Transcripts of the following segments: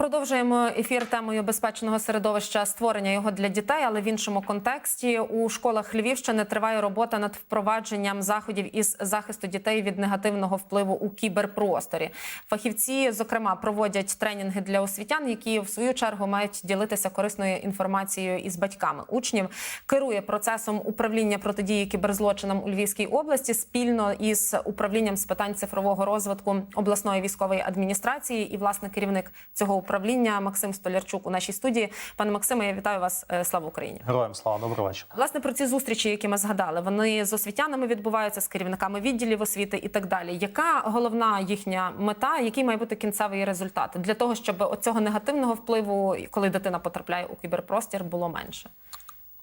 Продовжуємо ефір темою безпечного середовища створення його для дітей, але в іншому контексті у школах Львівщини триває робота над впровадженням заходів із захисту дітей від негативного впливу у кіберпросторі. Фахівці, зокрема, проводять тренінги для освітян, які в свою чергу мають ділитися корисною інформацією із батьками. Учнів керує процесом управління протидії кіберзлочинам у Львівській області спільно із управлінням з питань цифрового розвитку обласної військової адміністрації і власне керівник цього управління Максим Столярчук у нашій студії. Пане Максиме, я вітаю вас. Е, Слава Україні! Героям слава, добрий вечір. Власне про ці зустрічі, які ми згадали, вони з освітянами відбуваються з керівниками відділів освіти і так далі. Яка головна їхня мета, який має бути кінцевий результат для того, щоб оцього негативного впливу, коли дитина потрапляє у кіберпростір, було менше?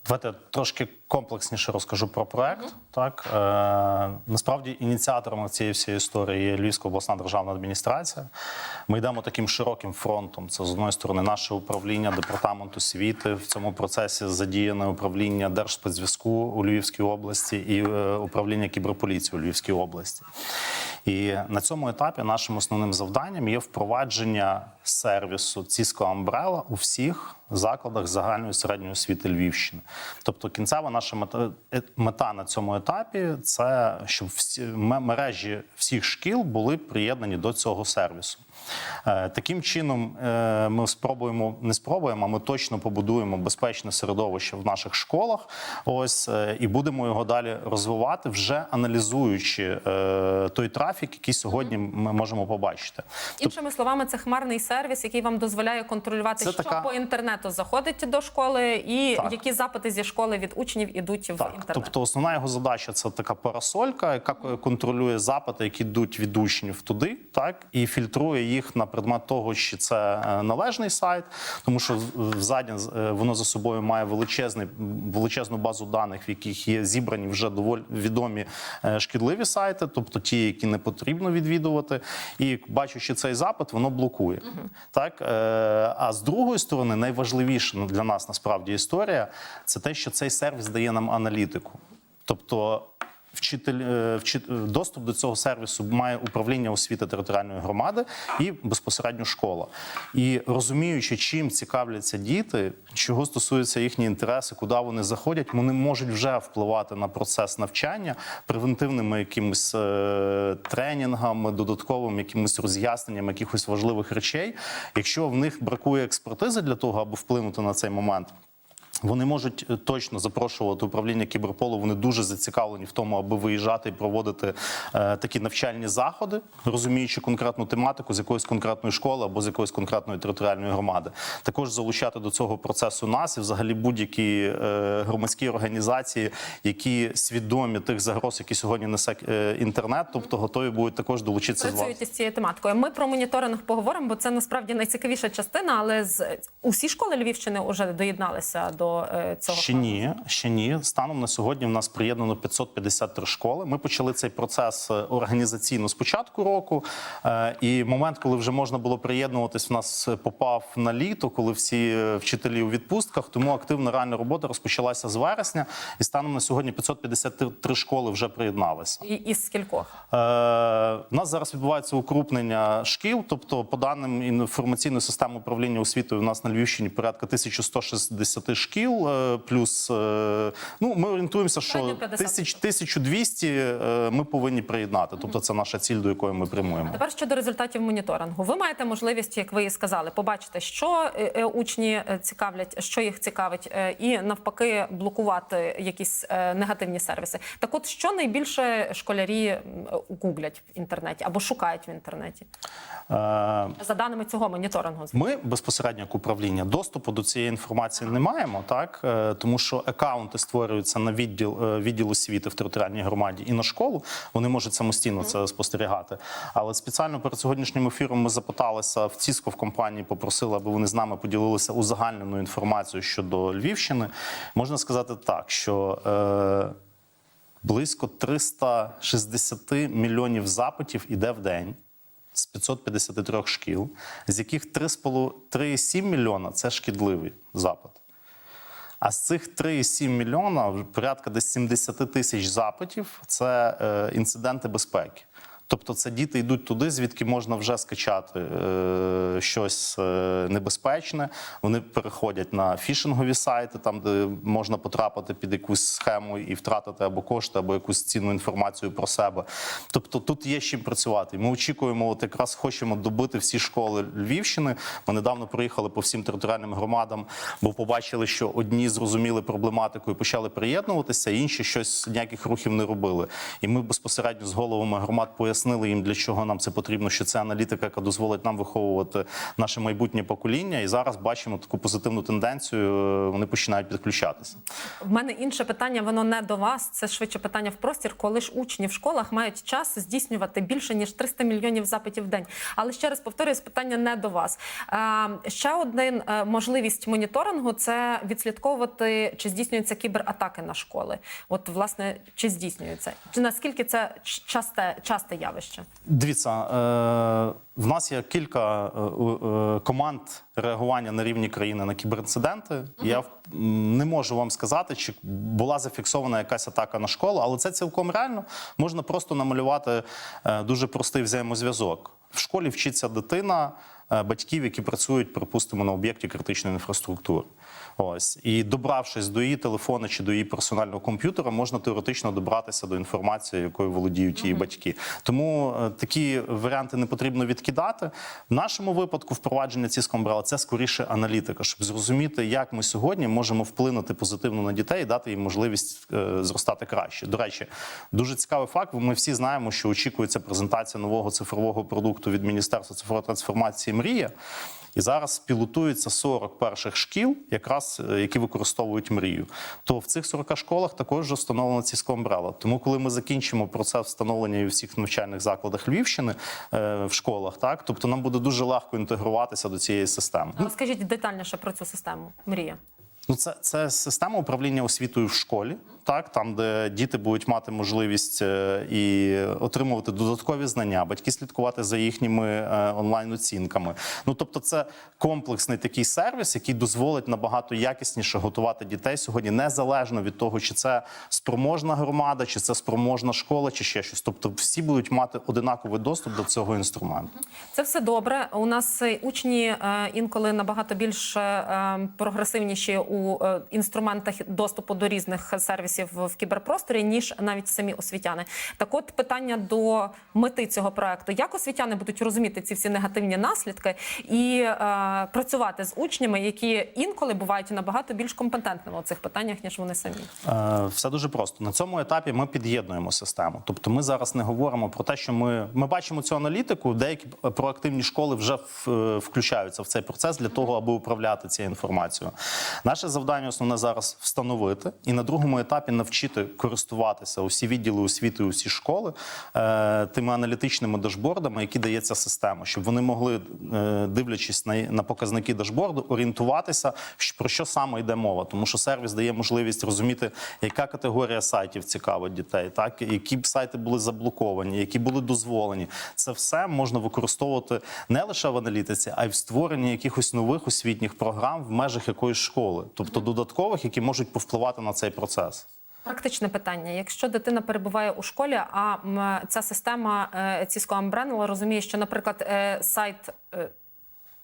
Давайте трошки комплексніше розкажу про проект. Так е, насправді ініціатором цієї всієї історії є Львівська обласна державна адміністрація. Ми йдемо таким широким фронтом. Це з одної сторони наше управління департамент освіти. В цьому процесі задіяне управління Держспецзв'язку у Львівській області і е, управління кіберполіції у Львівській області. І на цьому етапі нашим основним завданням є впровадження сервісу Cisco Umbrella у всіх закладах загальної середньої освіти Львівщини. Тобто, кінцева наша мета, е- мета на цьому етапі це щоб всі мережі всіх шкіл були приєднані до цього сервісу. Е, Таким чином, е, ми спробуємо не спробуємо, а ми точно побудуємо безпечне середовище в наших школах. Ось і будемо його далі розвивати, вже аналізуючи той трафік, який сьогодні ми можемо побачити. Іншими словами, це хмарний сервіс, який вам дозволяє контролювати, Це що така- по інтернету заходить до школи, і Так. які запити зі школи від учнів ідуть в Так, інтернет. тобто основна його задача це така парасолька, яка контролює запити, які йдуть від учнів туди, так і фільтрує їх на предмет того, чи це е, належний сайт, тому що ззаді е, воно за собою має величезний величезну базу даних, в яких є зібрані вже доволі відомі е, шкідливі сайти, тобто ті, які не потрібно відвідувати. І бачучи цей запит, воно блокує. Так е, а з другої сторони, найважливіше для нас насправді історія це те, що цей сервіс дає нам аналітику. Тобто вчитель, е, вчит- доступ до цього сервісу має управління освіти територіальної громади і безпосередньо школа. І розуміючи, чим цікавляться діти, чого стосуються їхні інтереси, куди вони заходять, вони можуть вже впливати на процес навчання превентивними якимись е, тренінгами, додатковим якимось роз'ясненням якихось важливих речей. Якщо в них бракує експертизи для того, аби вплинути на цей момент. Вони можуть е, точно запрошувати управління кіберполу. Вони дуже зацікавлені в тому, аби виїжджати і проводити е, такі навчальні заходи, розуміючи конкретну тематику з якоїсь конкретної школи або з якоїсь конкретної територіальної громади. Також залучати до цього процесу нас і взагалі будь-які е, громадські організації, які свідомі тих загроз, які сьогодні несе е, інтернет, тобто готові будуть також долучитися з вас. із цією тематикою. Ми про моніторинг поговоримо, бо це насправді найцікавіша частина. Але з усі школи Львівщини вже доєдналися до е, цього Ще ні, ще ні. Станом на сьогодні в нас приєднано 553 школи. Ми почали цей процес е, організаційно з початку року. Е, І момент, коли вже можна було приєднуватись, в нас попав на літо, коли всі вчителі у відпустках. Тому активна реальна робота розпочалася з вересня. І станом на сьогодні 553 школи вже приєдналися. І із скількох У нас зараз відбувається укрупнення шкіл, тобто, по даним інформаційної системи управління освітою, у нас на Львівщині порядка 1160 шкіл, е, плюс е, ну ми орієнтуємося, що Середньо 50. тисяч, 1200 е, ми повинні приєднати. Тобто, це наша ціль, до якої ми прямуємо. Тепер щодо результатів моніторингу, ви маєте можливість, як ви і сказали, побачити, що учні цікавлять, що їх цікавить, і навпаки блокувати якісь негативні сервіси. Так, от що найбільше школярі гуглять в інтернеті або шукають в інтернеті Е, за даними цього моніторингу? Ми безпосередньо як управління доступу до цієї інформації не маємо, так Е, тому що акаунти створюються на відділ е, відділ освіти в територіальній громаді і на школу. Вони можуть самостійно це спостерігати. Але спеціально перед сьогоднішнім ефіром ми запиталися в Ціско в компанії, попросили, аби вони з нами поділилися узагальненою інформацією щодо Львівщини. Можна сказати так, що. Е, Близько 360 мільйонів запитів іде в день з 553 шкіл, з яких 3,5 3,7 мільйона це шкідливий запит. А з цих 3,7 мільйона порядка десь 70 тисяч запитів це е, інциденти безпеки. Тобто, це діти йдуть туди, звідки можна вже скачати е, щось е, небезпечне. Вони переходять на фішингові сайти, там де можна потрапити під якусь схему і втратити або кошти, або якусь цінну інформацію про себе. Тобто тут є з чим працювати. Ми очікуємо, от якраз хочемо добити всі школи Львівщини. Ми недавно проїхали по всім територіальним громадам, бо побачили, що одні зрозуміли проблематику і почали приєднуватися, інші щось ніяких рухів не робили. І ми безпосередньо з головами громад пояснили їм, для чого нам це потрібно, що це аналітика, яка дозволить нам виховувати наше майбутнє покоління. І зараз бачимо таку позитивну тенденцію. е, Вони починають підключатися. В мене інше питання, воно не до вас. Це швидше питання в простір, коли ж учні в школах мають час здійснювати більше ніж 300 мільйонів запитів в день. Але ще раз повторюсь, питання не до вас. Е, ще один е, можливість моніторингу це відслідковувати, чи здійснюються кібератаки на школи. От власне чи здійснюються, чи наскільки це часте часте явище? Дивіться, е, в нас є кілька е, е, команд реагування на рівні країни на кіберінциденти. Я в- м, не можу вам сказати, чи була зафіксована якась атака на школу, але це цілком реально. Можна просто намалювати дуже простий взаємозв'язок. В школі вчиться дитина батьків, які працюють, припустимо, на об'єкті критичної інфраструктури. Ось і добравшись до її телефону чи до її персонального комп'ютера, можна теоретично добратися до інформації, якою володіють її батьки. Тому е, такі варіанти не потрібно відкидати. В нашому випадку впровадження ці скомбрала це скоріше аналітика, щоб зрозуміти, як ми сьогодні можемо вплинути позитивно на дітей і дати їм можливість е, зростати краще. До речі, дуже цікавий факт. Ми всі знаємо, що очікується презентація нового цифрового продукту від Міністерства цифрової трансформації Мрія. І зараз пілотується 40 перших шкіл, якраз е, які використовують мрію. То в цих 40 школах також вже встановлено ці скомбрела. Тому, коли ми закінчимо процес встановлення і у всіх навчальних закладах Львівщини е, в школах, так тобто нам буде дуже легко інтегруватися до цієї системи. Розкажіть детальніше про цю систему. Мрія. Ну, це, це система управління освітою в школі, так там, де діти будуть мати можливість е, і отримувати додаткові знання, батьки слідкувати за їхніми е, онлайн-оцінками. Ну тобто, це комплексний такий сервіс, який дозволить набагато якісніше готувати дітей сьогодні, незалежно від того, чи це спроможна громада, чи це спроможна школа, чи ще щось. Тобто, всі будуть мати одинаковий доступ до цього інструменту. Це все добре. У нас е, учні інколи набагато більш е, прогресивніші у інструментах доступу до різних сервісів в кіберпросторі, ніж навіть самі освітяни. Так, от питання до мети цього проекту: як освітяни будуть розуміти ці всі негативні наслідки і е, працювати з учнями, які інколи бувають набагато більш компетентними у цих питаннях, ніж вони самі. Е, Все дуже просто на цьому етапі. Ми під'єднуємо систему. Тобто, ми зараз не говоримо про те, що ми, ми бачимо цю аналітику. Деякі проактивні школи вже е, включаються в цей процес для того, аби управляти цією інформацією. Наше завдання основне зараз встановити і на другому етапі навчити користуватися усі відділи освіти, усі школи е, тими аналітичними дашбордами, які дає ця система, щоб вони могли, е, дивлячись на, на показники дашборду, орієнтуватися, про що саме йде мова. Тому що сервіс дає можливість розуміти, яка категорія сайтів цікавить дітей, так які б сайти були заблоковані, які були дозволені. Це все можна використовувати не лише в аналітиці, а й в створенні якихось нових освітніх програм в межах якоїсь школи, тобто додаткових, які можуть повпливати на цей процес. Практичне питання: якщо дитина перебуває у школі, а ця система е, Cisco Umbrella розуміє, що, наприклад, е, сайт.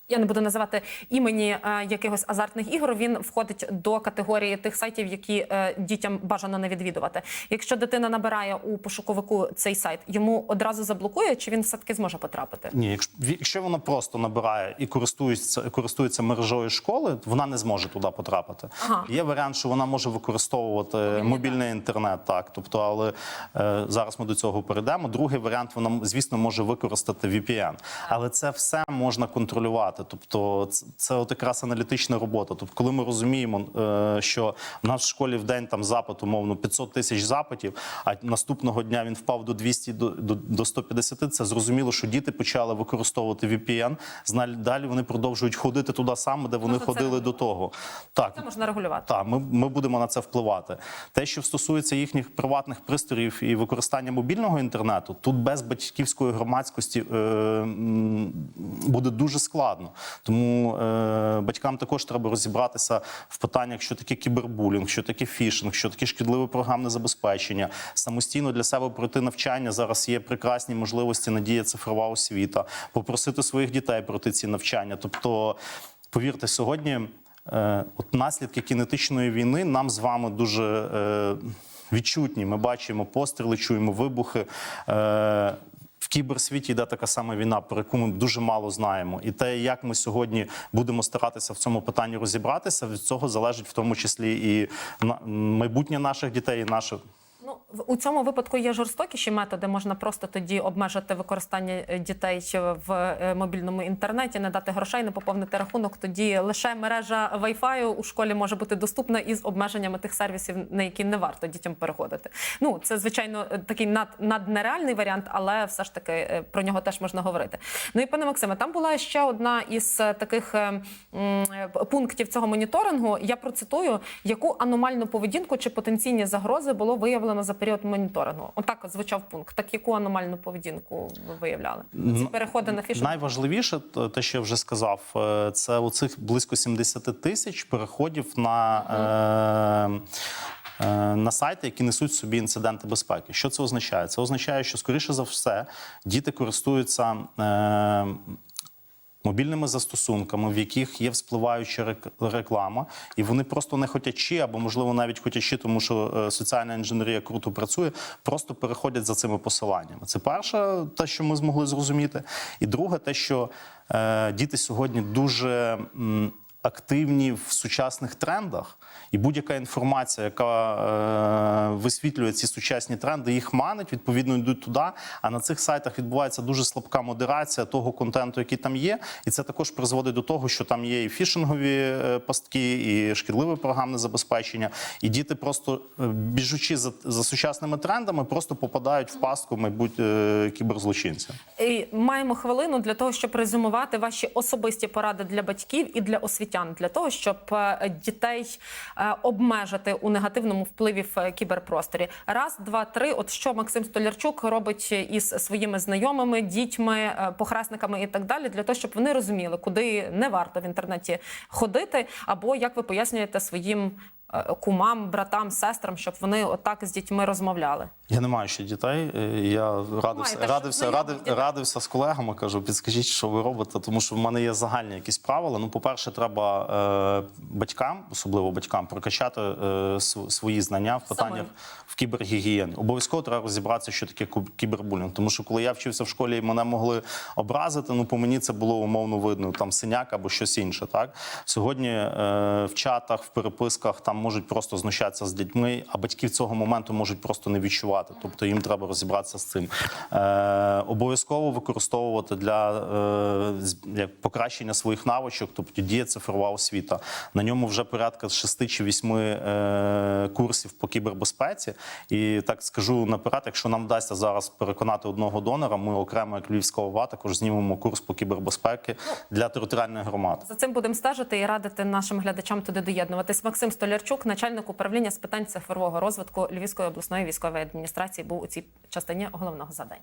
Я не буду називати імені е, якихось азартних ігор. Він входить до категорії тих сайтів, які е, дітям бажано не відвідувати. Якщо дитина набирає у пошуковику цей сайт, йому одразу заблокує, чи він все таки зможе потрапити? Ні, якщо, якщо вона просто набирає і користується, користується мережою школи, вона не зможе туди потрапити. Ага. Є варіант, що вона може використовувати мобільний, інтернет, так. Тобто, але е, зараз ми до цього перейдемо. Другий варіант, вона, звісно, може використати VPN. Але це все можна контролювати. Тобто, це, це от якраз аналітична робота. Тобто, коли ми розуміємо, е, що в нас в школі в день там запит, умовно, 500 тисяч запитів, а наступного дня він впав до 200, до, до, до 150, це зрозуміло, що діти почали використовувати VPN. Далі вони продовжують ходити туди саме, де вони Тобто це ходили до того. Так, Це можна регулювати. так, ми, ми будемо на це впливати. Те, що стосується їхніх приватних пристроїв і використання мобільного інтернету, тут без батьківської громадськості е, буде дуже складно. Тому е, батькам також треба розібратися в питаннях, що таке кібербулінг, що таке фішинг, що таке шкідливе програмне забезпечення, самостійно для себе пройти навчання. Зараз є прекрасні можливості, надія цифрова освіта, попросити своїх дітей пройти ці навчання. Тобто, повірте, сьогодні е, от наслідки кінетичної війни нам з вами дуже. Е, Відчутні, ми бачимо постріли, чуємо вибухи. В кіберсвіті йде така сама війна, про яку ми дуже мало знаємо. І те, як ми сьогодні будемо старатися в цьому питанні розібратися, від цього залежить в тому числі і на- майбутнє наших дітей, і наше. Ну у цьому випадку є жорстокіші методи. Можна просто тоді обмежити використання е, дітей в е, мобільному інтернеті, не дати грошей, не поповнити рахунок. Тоді лише мережа Wi-Fi у школі може бути доступна із обмеженнями тих сервісів, на які не варто дітям переходити. Ну це звичайно е, такий над, наднереальний варіант, але все ж таки про нього теж можна говорити. Ну і пане Максиме, там була ще одна із таких пунктів цього моніторингу. Я процитую, яку аномальну поведінку чи потенційні загрози було виявлено за період моніторингу. Отак от звучав пункт. Так яку аномальну поведінку ви виявляли? Ці переходи на фішинг? Найважливіше, те, що я вже сказав, е, це оцих близько 70 тисяч переходів на. Е, е, на сайти, які несуть собі інциденти безпеки. Що це означає? Це означає, що скоріше за все діти користуються е, мобільними застосунками, в яких є вспливаюча рек- реклама, і вони просто не хотячи, або можливо навіть хотячи, тому що е, соціальна інженерія круто працює, просто переходять за цими посиланнями. Це перше, те, що ми змогли зрозуміти. І друге, те, що е, діти сьогодні дуже. м, Активні в сучасних трендах, і будь-яка інформація, яка е, висвітлює ці сучасні тренди, їх манить, відповідно йдуть туди. А на цих сайтах відбувається дуже слабка модерація того контенту, який там є. І це також призводить до того, що там є і фішингові е, пастки, і шкідливе програмне забезпечення. І діти просто е, біжучи за, за сучасними трендами, просто попадають в пастку майбуть е. І маємо хвилину для того, щоб резюмувати ваші особисті поради для батьків і для освітян, для того, щоб е, дітей е, обмежити у негативному впливі в е, кіберпросторі. Раз, два, три. От що Максим Столярчук робить із своїми знайомими, дітьми, похресниками і так далі, для того, щоб вони розуміли, куди не варто в інтернеті ходити, або як ви пояснюєте своїм кумам, братам, сестрам, щоб вони отак з дітьми розмовляли. Я не маю ще дітей. е, Я радився, Маєте, радився, що радив, знайомих радився з колегами. Кажу, підскажіть, що ви робите, тому що в мене є загальні якісь правила. Ну, по-перше, треба е, батькам, особливо батькам, прокачати е, свої знання в питаннях Самим. в кібергігієні. Обов'язково треба розібратися, що таке кібербулінг. Тому що коли я вчився в школі і мене могли образити, ну по мені це було умовно видно, там синяк або щось інше. Так сьогодні е, в чатах, в переписках там можуть просто знущатися з дітьми, а батьки в цього моменту можуть просто не відчувати. Тобто їм треба розібратися з цим. Е, обов'язково використовувати для е, як покращення своїх навичок, тобто діє цифрова освіта. На ньому вже порядка 6 чи 8 е, курсів по кібербезпеці. І так скажу наперед, якщо нам вдасться зараз переконати одного донора, ми окремо як Львівська ОВА також знімемо курс по кібербезпеки для територіальної громади. За цим будемо стежити і радити нашим глядачам туди доєднуватись. Максим Столярчук, Ткачук, начальник управління з питань цифрового розвитку Львівської обласної військової адміністрації, був у цій частині головного задання.